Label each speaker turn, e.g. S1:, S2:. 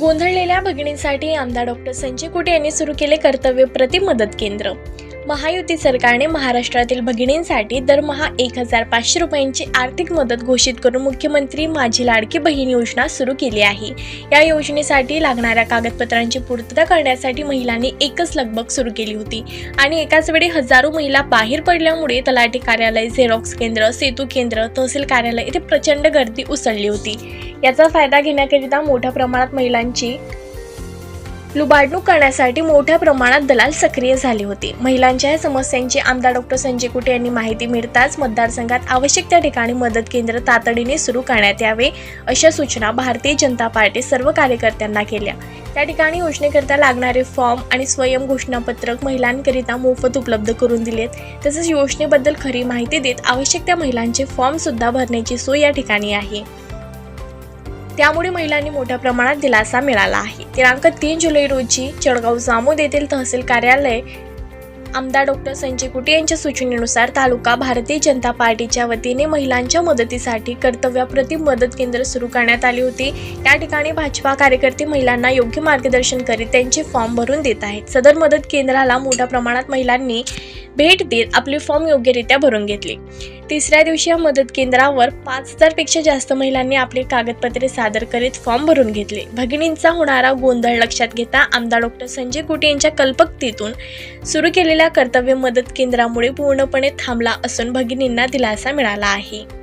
S1: गोंधळलेल्या भगिनींसाठी आमदार डॉक्टर संजय कुटे यांनी सुरू केले कर्तव्य प्रति मदत केंद्र. महायुती सरकारने महाराष्ट्रातील भगिनींसाठी दरमहा एक हजार पाचशे रुपयांची आर्थिक मदत घोषित करून मुख्यमंत्री माझी लाडकी बहीण योजना सुरू केली आहे. या योजनेसाठी लागणाऱ्या कागदपत्रांची पूर्तता करण्यासाठी महिलांनी एकच लगबग सुरू केली होती. आणि एकाच वेळी हजारो महिला बाहेर पडल्यामुळे तलाठी कार्यालय झेरॉक्स केंद्र सेतू केंद्र तहसील कार्यालय इथे प्रचंड गर्दी उसळली होती. याचा फायदा घेण्याकरिता मोठ्या प्रमाणात महिलांची लुबाडणूक करण्यासाठी मोठ्या प्रमाणात दलाल सक्रिय झाले होते. महिलांच्या या समस्यांची आमदार डॉक्टर संजय कुटे यांनी माहिती मिळताच मतदारसंघात आवश्यक त्या ठिकाणी मदत केंद्र तातडीने सुरू करण्यात यावे अशा सूचना भारतीय जनता पार्टी सर्व कार्यकर्त्यांना केल्या. त्या ठिकाणी योजनेकरिता लागणारे फॉर्म आणि स्वयं घोषणापत्रक महिलांकरिता मोफत उपलब्ध करून दिलेत. तसेच योजनेबद्दल खरी माहिती देत आवश्यक त्या महिलांचे फॉर्म सुद्धा भरण्याची सोय या ठिकाणी आहे. त्यामुळे महिलांनी मोठ्या प्रमाणात दिलासा मिळाला आहे. दिनांक तीन जुलै रोजी चळगाव जामोद येथील तहसील कार्यालय आमदार डॉक्टर संजय कुटे यांच्या सूचनेनुसार तालुका भारतीय जनता पार्टीच्या वतीने महिलांच्या मदतीसाठी कर्तव्याप्रती मदत केंद्र सुरू करण्यात आली होती. त्या ठिकाणी भाजपा कार्यकर्ते महिलांना योग्य मार्गदर्शन करीत त्यांचे फॉर्म भरून देत आहेत. सदर मदत केंद्राला मोठ्या प्रमाणात महिलांनी भेट देत आपले फॉर्म योग्यरित्या भरून घेतले. तिसऱ्या दिवशी या मदत केंद्रावर पाच हजारपेक्षा जास्त महिलांनी आपली कागदपत्रे सादर करीत फॉर्म भरून घेतले. भगिनींचा होणारा गोंधळ लक्षात घेता आमदार डॉक्टर संजय कुटे यांच्या कल्पकतेतून सुरू केलेल्या कर्तव्य मदत केंद्रामुळे पूर्णपणे थांबला असून भगिनींना दिलासा मिळाला आहे.